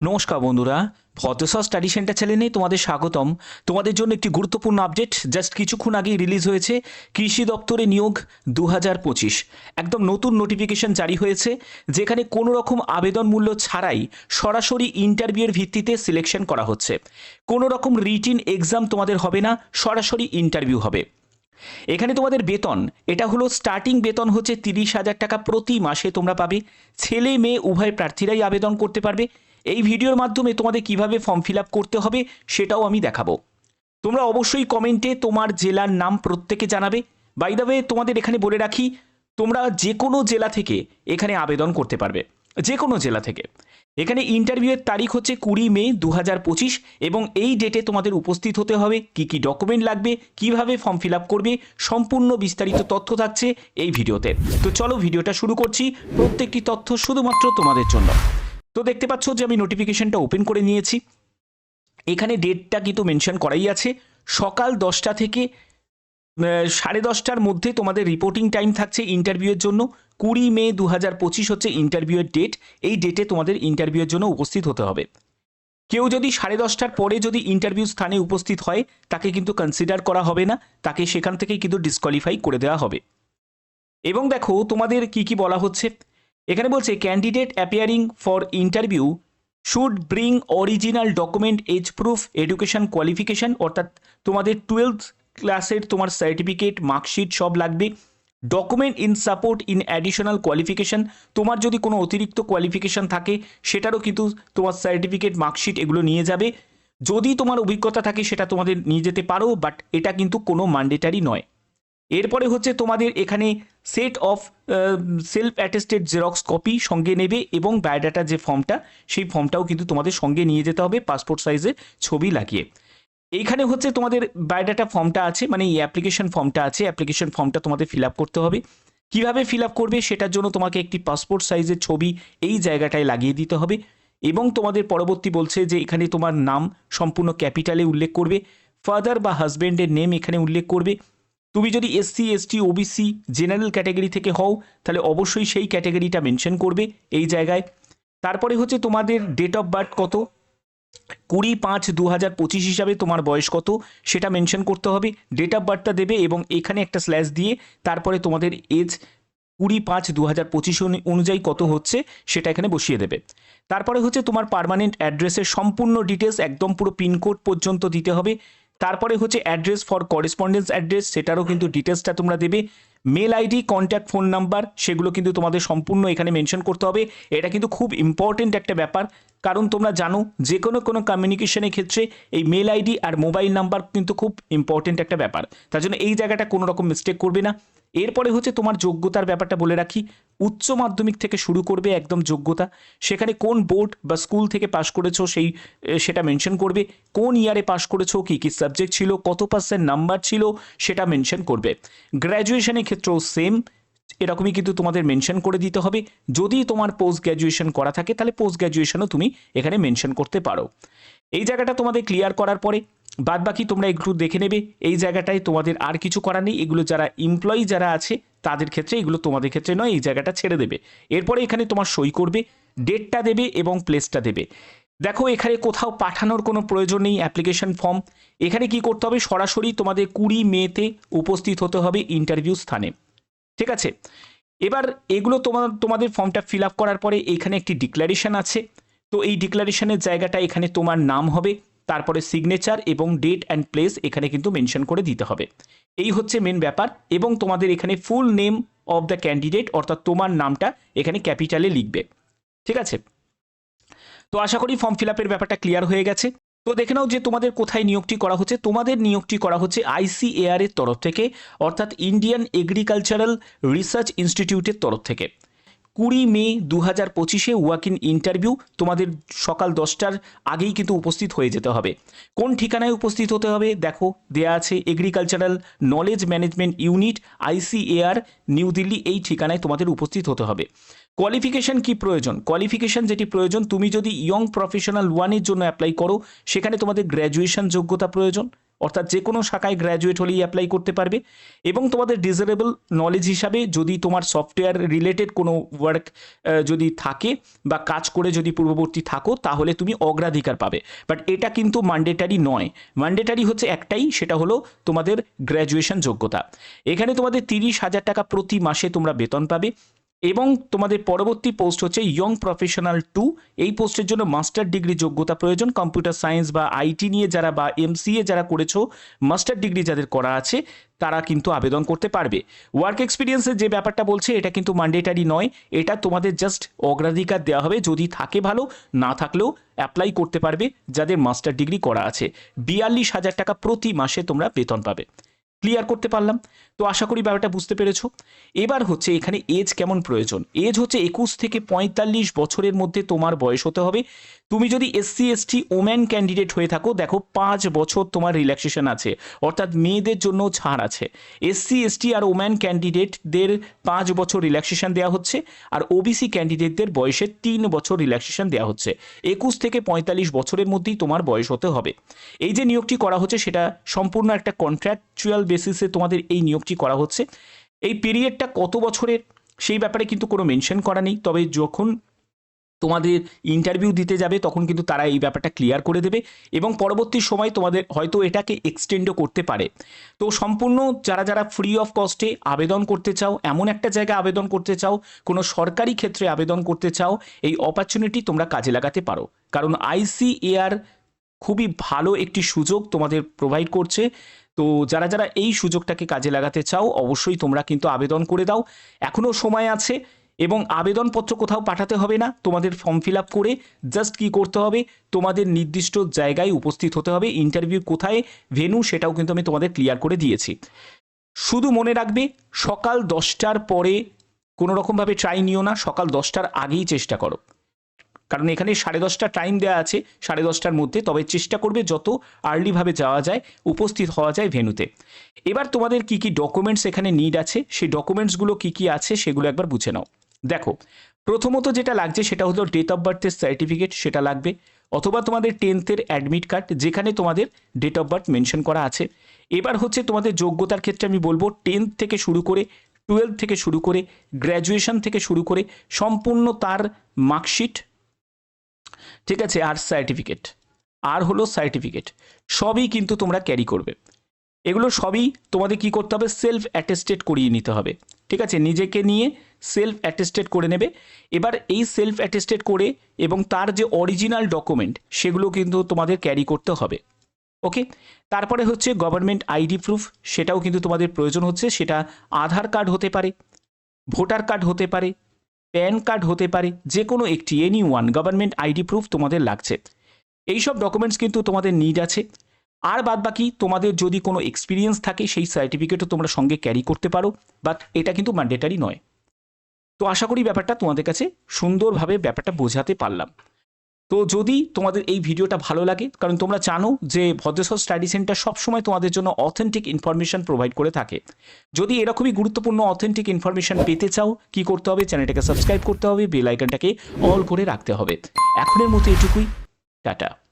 নমস্কার বন্ধুরা ভদ্রসা study centre চ্যানেলে তোমাদের স্বাগতম। তোমাদের জন্য একটি গুরুত্বপূর্ণ আপডেট জাস্ট কিছুক্ষণ আগেই রিলিজ হয়েছে কৃষি দপ্তরে নিয়োগ দু হাজার পঁচিশ। একদম নতুন নোটিফিকেশন জারি হয়েছে, যেখানে কোনো রকম আবেদন মূল্য ছাড়াই সরাসরি ইন্টারভিউয়ের ভিত্তিতে সিলেকশন করা হচ্ছে। কোনো রকম রিটিন এক্সাম তোমাদের হবে না, সরাসরি ইন্টারভিউ হবে। এখানে তোমাদের বেতন, এটা হলো স্টার্টিং বেতন হচ্ছে তিরিশ হাজার টাকা প্রতি মাসে তোমরা পাবে। ছেলে, মেয়ে, উভয় প্রার্থীরাই আবেদন করতে পারবে। এই ভিডিওর মাধ্যমে তোমাদের কীভাবে ফর্ম ফিল করতে হবে সেটাও আমি দেখাবো। তোমরা অবশ্যই কমেন্টে তোমার জেলার নাম প্রত্যেকে জানাবে। বাই তোমাদের এখানে বলে রাখি, তোমরা যে কোনো জেলা থেকে এখানে আবেদন করতে পারবে। যে কোনো জেলা থেকে। এখানে ইন্টারভিউয়ের তারিখ হচ্ছে কুড়ি মে দু হাজার পঁচিশ এবং এই ডেটে তোমাদের উপস্থিত হতে হবে, কি কি ডকুমেন্ট লাগবে, কীভাবে ফর্ম ফিল করবে, সম্পূর্ণ বিস্তারিত তথ্য থাকছে এই ভিডিওতে। তো চলো ভিডিওটা শুরু করছি। প্রত্যেকটি তথ্য শুধুমাত্র তোমাদের জন্য। তো দেখতে পাচ্ছ যে আমি নোটিফিকেশনটা ওপেন করে নিয়েছি। এখানে ডেটটা কিন্তু মেনশন করাই আছে। সকাল দশটা থেকে সাড়ে দশটার মধ্যে তোমাদের রিপোর্টিং টাইম থাকছে ইন্টারভিউয়ের জন্য। কুড়ি মে দু হাজার পঁচিশ হচ্ছে ইন্টারভিউয়ের ডেট এই ডেটে তোমাদের ইন্টারভিউয়ের জন্য উপস্থিত হতে হবে। কেউ যদি সাড়ে দশটার পরে যদি ইন্টারভিউ স্থানে উপস্থিত হয়, তাকে কিন্তু কনসিডার করা হবে না। তাকে সেখান থেকেই কিন্তু ডিসকোয়ালিফাই করে দেওয়া হবে। এবং দেখো তোমাদের কি কি বলা হচ্ছে? এখানে বলছে candidate appearing for interview should bring original document as proof education qualification অর্থাৎ তোমাদের টুয়েলথ ক্লাসের তোমার সার্টিফিকেট মার্কশিট সব লাগবে। Document in support in additional qualification তোমার যদি কোনো অতিরিক্ত কোয়ালিফিকেশন থাকে, সেটারও কিন্তু তোমার সার্টিফিকেট মার্কশিট এগুলো নিয়ে যাবে। যদি তোমার অভিজ্ঞতা থাকে, সেটা তোমাদের নিয়ে যেতে পারো বাট এটা কিন্তু কোনো ম্যান্ডেটারি নয়। এরপরে হচ্ছে তোমাদের এখানে set of self attested xerox copy সঙ্গে নেবে এবং বায়োডাটা যে ফর্মটা সেই ফর্মটাও কিন্তু তোমাদের সঙ্গে নিয়ে যেতে হবে পাসপোর্ট সাইজের ছবি লাগিয়ে। এইখানে হচ্ছে তোমাদের বায়োডাটা ফর্মটা আছে মানে এই অ্যাপ্লিকেশন ফর্মটা আছে অ্যাপ্লিকেশন ফর্মটা তোমাদের ফিল আপ করতে হবে। কীভাবে ফিল আপ করবে সেটার জন্য তোমাকে একটি পাসপোর্ট সাইজের ছবি এই জায়গাটায় লাগিয়ে দিতে হবে এবং তোমাদের পরবর্তী বলছে যে এখানে তোমার নাম সম্পূর্ণ ক্যাপিটালে উল্লেখ করবে ফাদার বা হাজব্যান্ডের নেম এখানে উল্লেখ করবে। তুমি যদি SC ST OBC general category থেকে হও, তাহলে অবশ্যই সেই ক্যাটাগরিটা মেনশন করবে এই জায়গায়। তারপরে হচ্ছে তোমাদের ডেট অফ বার্থ কত? কুড়ি পাঁচ দু হাজার পঁচিশ হিসাবে তোমার বয়স কত? সেটা মেনশন করতে হবে। ডেট অফ বার্থটা দেবে এবং এখানে একটা স্ল্যাশ দিয়ে তারপরে তোমাদের এজ কুড়ি পাঁচ দু হাজার পঁচিশ অনুযায়ী কত হচ্ছে সেটা এখানে বসিয়ে দেবে। তারপরে হচ্ছে তোমার পার্মানেন্ট অ্যাড্রেসের সম্পূর্ণ ডিটেলস একদম পুরো পিনকোড পর্যন্ত দিতে হবে। তারপরে হচ্ছে অ্যাড্রেস ফর করেসপন্ডেন্স অ্যাড্রেস সেটারও কিন্তু ডিটেলসটা তোমরা দেবে। Mail ID contact phone number সেগুলো কিন্তু তোমাদের সম্পূর্ণ এখানে মেনশন করতে হবে। এটা কিন্তু খুব ইম্পর্টেন্ট একটা ব্যাপার, কারণ তোমরা জানো যে কোনো কোনো কমিউনিকেশনের ক্ষেত্রে এই মেল আইডি আর মোবাইল নাম্বার কিন্তু খুব ইম্পর্টেন্ট একটা ব্যাপার। তার জন্য এই জায়গাটা কোনো রকম মিস্টেক করবে না। এরপরে হচ্ছে তোমার যোগ্যতার ব্যাপারটা বলে রাখি। উচ্চ মাধ্যমিক থেকে শুরু করবে একদম যোগ্যতা। সেখানে কোন বোর্ড বা স্কুল থেকে পাশ করেছ সেই সেটা মেনশন করবে। কোন ইয়ারে পাশ করেছ, কী কী সাবজেক্ট ছিল, কত পার্সেন্ট নাম্বার ছিল, সেটা মেনশন করবে। গ্র্যাজুয়েশনের ক্ষেত্রেও সেম, এরকমই কিন্তু তোমাদের মেনশন করে দিতে হবে। যদি তোমার পোস্ট গ্র্যাজুয়েশন করা থাকে, তাহলে পোস্ট গ্র্যাজুয়েশনও তুমি এখানে মেনশন করতে পারো। এই জায়গাটা তোমাদের ক্লিয়ার করার পরে বাদ বাকি তোমরা একটু দেখে নেবে। এই জায়গাটায় তোমাদের আর কিছু করার নেই। এগুলো যারা এমপ্লয়ি যারা আছে, তাদের ক্ষেত্রে এগুলো তোমাদের ক্ষেত্রে নয়, এই জায়গাটা ছেড়ে দেবে। এরপরে এখানে তোমার সই করবে ডেটটা দেবে এবং প্লেসটা দেবে। দেখো, এখানে কোথাও পাঠানোর কোনো প্রয়োজন নেই অ্যাপ্লিকেশন ফর্ম এখানে কি করতে হবে? সরাসরি তোমাদের কুড়ি মেতে উপস্থিত হতে হবে ইন্টারভিউ স্থানে। ঠিক আছে? এবার এগুলো তোমার তোমাদের ফর্মটা ফিল আপ করার পরে এখানে একটি ডিক্লারেশন আছে। তো এই ডিক্লারেশনের জায়গাটা এখানে তোমার নাম হবে। তারপরে সিগনেচার এবং ডেট অ্যান্ড প্লেস এখানে কিন্তু মেনশন করে দিতে হবে। এই হচ্ছে মেন ব্যাপার এবং তোমাদের এখানে full name of the candidate অর্থাৎ তোমার নামটা এখানে ক্যাপিটালে লিখবে। ঠিক আছে? তো আশা করি ফর্ম ফিল আপের ব্যাপারটা ক্লিয়ার হয়ে গেছে। তো দেখে নাও যে তোমাদের কোথায় নিয়োগটি করা হচ্ছে। তোমাদের নিয়োগটি করা হচ্ছে আইসিএআর এর তরফ থেকে, অর্থাৎ ইন্ডিয়ান এগ্রিকালচারাল রিসার্চ ইনস্টিটিউটের তরফ থেকে। কুড়ি মে দু হাজার পঁচিশে ওয়াক ইন ইন্টারভিউ তোমাদের সকাল দশটার আগেই কিন্তু উপস্থিত হয়ে যেতে হবে। কোন ঠিকানায় উপস্থিত হতে হবে? দেখো, দেয়া আছে agricultural knowledge management unit ICAR New Delhi এই ঠিকানায় তোমাদের উপস্থিত হতে হবে। কোয়ালিফিকেশন কি প্রয়োজন? কোয়ালিফিকেশন যেটি প্রয়োজন, তুমি যদি ইয়ং প্রফেশনাল ওয়ানের জন্য অ্যাপ্লাই করো, সেখানে তোমাদের গ্র্যাজুয়েশন যোগ্যতা প্রয়োজন। অর্থাৎ যে কোনো শাখায় গ্র্যাজুয়েট হলেই অ্যাপ্লাই করতে পারবে। এবং তোমাদের ডিজারেবল নলেজ হিসাবে যদি তোমার সফটওয়্যার রিলেটেড কোনো ওয়ার্ক যদি থাকে বা কাজ করে যদি পূর্ববর্তী থাকো, তাহলে তুমি অগ্রাধিকার পাবে। বাট এটা কিন্তু ম্যান্ডেটারি নয়। ম্যান্ডেটারি হচ্ছে একটাই, সেটা হলো তোমাদের গ্র্যাজুয়েশন যোগ্যতা। এখানে তোমাদের তিরিশ হাজার টাকা প্রতি মাসে তোমরা বেতন পাবে। এবং তোমাদের পরবর্তী পোস্ট হচ্ছে ইয়ং প্রফেশনাল টু এই পোস্টের জন্য মাস্টার ডিগ্রি যোগ্যতা প্রয়োজন। কম্পিউটার সায়েন্স বা আইটি নিয়ে যারা বা এমসিএ যারা করেছ মাস্টার ডিগ্রি যাদের করা আছে, তারা কিন্তু আবেদন করতে পারবে। ওয়ার্ক এক্সপিরিয়েন্সের যে ব্যাপারটা বলছে, এটা কিন্তু ম্যান্ডেটারি নয়। এটা তোমাদের জাস্ট অগ্রাধিকার দেওয়া হবে। যদি থাকে ভালো, না থাকলেও অ্যাপ্লাই করতে পারবে যাদের মাস্টার ডিগ্রি করা আছে। বিয়াল্লিশ হাজার টাকা প্রতি মাসে তোমরা বেতন পাবে। ক্লিয়ার করতে পারলাম। তো আশা করি ব্যাপারটা বুঝতে পেরেছ। এবার হচ্ছে এখানে এজ কেমন প্রয়োজন? এজ হচ্ছে একুশ থেকে পঁয়তাল্লিশ বছরের মধ্যে তোমার বয়স হতে হবে। তুমি যদি এসসি এসটি ওম্যান ক্যান্ডিডেট হয়ে থাকো, দেখো পাঁচ বছর তোমার রিল্যাক্সেশন আছে। অর্থাৎ মেয়েদের জন্য ছাড় আছে। এসসি এসটি আর ওম্যান ক্যান্ডিডেটদের পাঁচ বছর রিল্যাক্সেশন দেওয়া হচ্ছে আর ওবিসি ক্যান্ডিডেটদের বয়সে তিন বছর রিল্যাক্সেশন দেওয়া হচ্ছে। একুশ থেকে পঁয়তাল্লিশ বছরের মধ্যেই তোমার বয়স হতে হবে। এই যে নিয়োগটি করা হচ্ছে, সেটা সম্পূর্ণ একটা কন্ট্রাকচুয়াল বেসিসে তোমাদের এই নিয়োগটি করা হচ্ছে। এই পিরিয়ডটা কত বছরের, সেই ব্যাপারে কিন্তু কোনো মেনশন করা নেই। তবে যখন তোমাদের ইন্টারভিউ দিতে যাবে, তখন কিন্তু তারা এই ব্যাপারটা ক্লিয়ার করে দেবে এবং পরবর্তী সময় তোমাদের হয়তো এটাকে এক্সটেন্ডও করতে পারে। তো সম্পূর্ণ যারা যারা ফ্রি অফ কস্টে আবেদন করতে চাও, এমন একটা জায়গায় আবেদন করতে চাও, কোনো সরকারি ক্ষেত্রে আবেদন করতে চাও, এই অপরচুনিটি তোমরা কাজে লাগাতে পারো। কারণ আইসিএআর খুবই ভালো একটি সুযোগ তোমাদের প্রোভাইড করছে। তো যারা যারা এই সুযোগটাকে কাজে লাগাতে চাও, অবশ্যই তোমরা কিন্তু আবেদন করে দাও। এখনও সময় আছে এবং আবেদনপত্র কোথাও পাঠাতে হবে না। তোমাদের ফর্ম ফিল আপ করে জাস্ট কি করতে হবে? তোমাদের নির্দিষ্ট জায়গায় উপস্থিত হতে হবে। ইন্টারভিউ কোথায়? ভেনু সেটাও কিন্তু আমি তোমাদের ক্লিয়ার করে দিয়েছি। শুধু মনে রাখবে, সকাল দশটার পরে কোনো রকমভাবে ট্রাই নিও না। সকাল দশটার আগেই চেষ্টা করো। কারণ এখানে সাড়ে দশটা টাইম দেওয়া আছে, সাড়ে দশটার মধ্যে। তবে চেষ্টা করবে যত আর্লিভাবে যাওয়া যায়, উপস্থিত হওয়া যায় ভেনুতে এবার তোমাদের কি কি ডকুমেন্টস এখানে নিড আছে, সেই ডকুমেন্টসগুলো কি কি আছে সেগুলো একবার বুঝে নাও। দেখো, প্রথমত যেটা লাগছে সেটা হলো ডেট অফ বার্থের সার্টিফিকেট সেটা লাগবে। অথবা তোমাদের টেন্থের অ্যাডমিট কার্ড যেখানে তোমাদের ডেট অফ বার্থ মেনশন করা আছে। এবার হচ্ছে তোমাদের যোগ্যতার ক্ষেত্রে আমি বলব টেন্থ থেকে শুরু করে টুয়েলভ থেকে শুরু করে গ্র্যাজুয়েশন থেকে শুরু করে, সম্পূর্ণ তার মার্কশিট ঠিক আছে, আর সার্টিফিকেট আর হলো সার্টিফিকেট সবই কিন্তু তোমরা ক্যারি করবে। এগুলো সবই তোমাদের কি করতে হবে? সেলফ অ্যাটেস্টেড করিয়ে নিতে হবে। ঠিক আছে, নিজেকে নিয়ে সেলফ অ্যাটেস্টেড করে নেবে। এবার এই সেলফ অ্যাটেস্টেড করে এবং তার যে অরিজিনাল ডকুমেন্ট সেগুলো কিন্তু তোমাদের ক্যারি করতে হবে। ওকে তারপরে হচ্ছে গভর্নমেন্ট আইডি প্রুফ সেটাও কিন্তু তোমাদের প্রয়োজন হচ্ছে। সেটা আধার কার্ড হতে পারে ভোটার কার্ড হতে পারে প্যান কার্ড হতে পারে যে কোনো একটি any one government ID proof তোমাদের লাগছে। এইসব ডকুমেন্টস কিন্তু তোমাদের নিড আছে। আর বাদ বাকি তোমাদের যদি কোনো এক্সপিরিয়েন্স থাকে, সেই সার্টিফিকেটও তোমরা সঙ্গে ক্যারি করতে পারো বাট এটা কিন্তু ম্যান্ডেটারি নয়। তো আশা করি ব্যাপারটা তোমাদের কাছে সুন্দরভাবে ব্যাপারটা বোঝাতে পারলাম। তো যদি তোমাদের এই ভিডিওটা ভালো লাগে, কারণ তোমরা জানো যে ভদ্রেশ্বর স্টাডি সেন্টার সবসময় তোমাদের জন্য অথেন্টিক ইনফরমেশন প্রোভাইড করে থাকে। যদি এরকমই গুরুত্বপূর্ণ অথেন্টিক ইনফরমেশন পেতে চাও, কি করতে হবে? চ্যানেলটাকে সাবস্ক্রাইব করতে হবে বেল আইকনটাকে অল করে রাখতে হবে। এখনের মতো এটুকুই। টাটা।